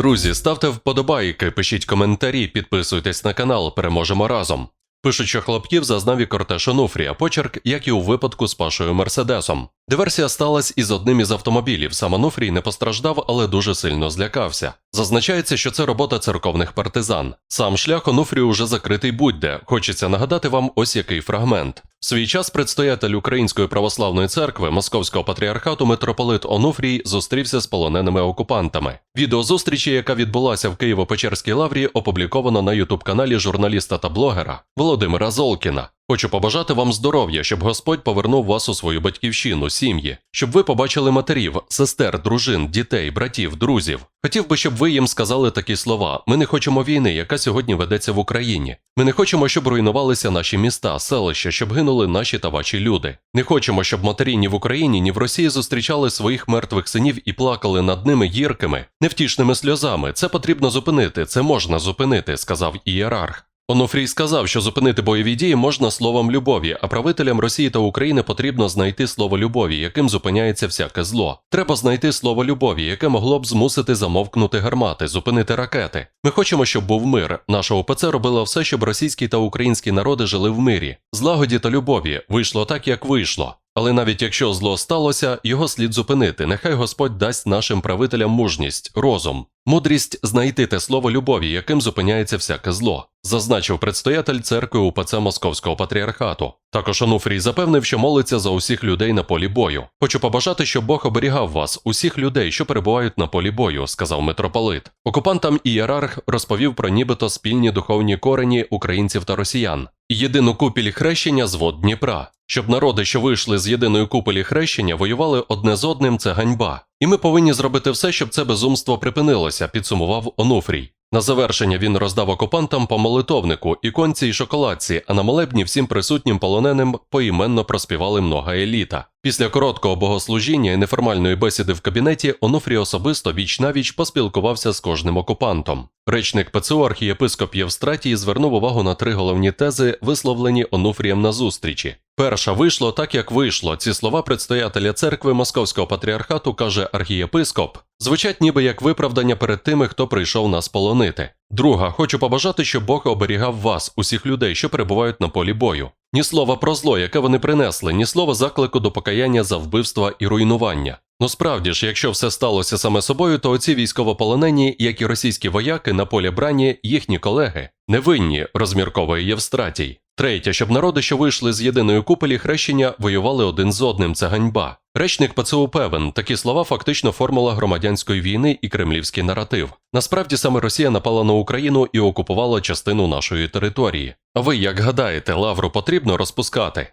Друзі, ставте вподобайки, пишіть коментарі, підписуйтесь на канал, переможемо разом. Пишуть, що хлопків зазнав і кортеж Онуфрія, почерк, як і у випадку з Пашою Мерседесом. Диверсія сталася із одним із автомобілів. Сам Онуфрій не постраждав, але дуже сильно злякався. Зазначається, що це робота церковних партизан. Сам шлях Онуфрію уже закритий будь-де. Хочеться нагадати вам ось який фрагмент. В свій час предстоятель Української православної церкви Московського патріархату митрополит Онуфрій зустрівся з полоненими окупантами. Відео зустрічі, яка відбулася в Києво-Печерській лаврі, опубліковано на ютуб-каналі журналіста та блогера Володимира Золкіна. Хочу побажати вам здоров'я, щоб Господь повернув вас у свою батьківщину, сім'ї, щоб ви побачили матерів, сестер, дружин, дітей, братів, друзів. Хотів би, щоб ви їм сказали такі слова: ми не хочемо війни, яка сьогодні ведеться в Україні. Ми не хочемо, щоб руйнувалися наші міста, селища, щоб гинули наші та ваші люди. Не хочемо, щоб матері ні в Україні, ні в Росії зустрічали своїх мертвих синів і плакали над ними гіркими, невтішними сльозами. Це потрібно зупинити, це можна зупинити, сказав ієрарх. Онуфрій сказав, що зупинити бойові дії можна словом любові, а правителям Росії та України потрібно знайти слово любові, яким зупиняється всяке зло. Треба знайти слово любові, яке могло б змусити замовкнути гармати, зупинити ракети. Ми хочемо, щоб був мир. Наша ОПЦ робила все, щоб російські та українські народи жили в мирі, злагоді та любові. Вийшло так, як вийшло. Але навіть якщо зло сталося, його слід зупинити. Нехай Господь дасть нашим правителям мужність, розум, мудрість знайти те слово любові, яким зупиняється всяке зло, зазначив предстоятель церкви УПЦ Московського патріархату. Також Онуфрій запевнив, що молиться за усіх людей на полі бою. Хочу побажати, щоб Бог оберігав вас, усіх людей, що перебувають на полі бою, сказав митрополит. Окупантам ієрарх розповів про нібито спільні духовні корені українців та росіян. Єдину купіль хрещення з вод Дніпра. Щоб народи, що вийшли з єдиної купелі хрещення, воювали одне з одним, це ганьба. І ми повинні зробити все, щоб це безумство припинилося, підсумував Онуфрій. На завершення він роздав окупантам по молитовнику, іконці і шоколадці, а на молебні всім присутнім полоненим поіменно проспівали много еліта. Після короткого богослужіння і неформальної бесіди в кабінеті Онуфрій особисто віч навіч поспілкувався з кожним окупантом. Речник ПЦУ архієпископ Євстратій звернув увагу на три головні тези, висловлені Онуфрієм на зустрічі. Перша вийшло так, як вийшло. Ці слова предстоятеля церкви Московського патріархату каже архієпископ, звучать ніби як виправдання перед тими, хто прийшов нас полонити. Друга, хочу побажати, щоб Бог оберігав вас, усіх людей, що перебувають на полі бою. Ні слова про зло, яке вони принесли, ні слова заклику до покаяння за вбивства і руйнування. Ну справді ж, якщо все сталося саме собою, то оці військовополонені, як і російські вояки на полі брані, їхні колеги, невинні, розмірковує Євстратій. Третє, щоб народи, що вийшли з єдиної купелі хрещення, воювали один з одним. Це ганьба. Речник ПЦУ певен, такі слова фактично формула громадянської війни і кремлівський наратив. Насправді саме Росія напала на Україну і окупувала частину нашої території. А ви як гадаєте, лавру потрібно розпускати?